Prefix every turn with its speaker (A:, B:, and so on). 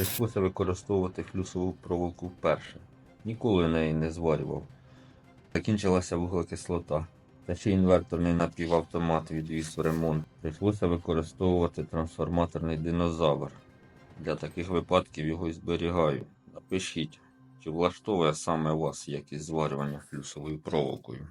A: Прийшлося використовувати флюсову проволоку вперше. Ніколи неї не зварював. Закінчилася вуглекислота. Та ще інверторний напівавтомат відвіз в ремонт. Прийшлося використовувати трансформаторний динозавр. Для таких випадків його і зберігаю. Напишіть, чи влаштовує саме вас якість зварювання флюсовою проволокою.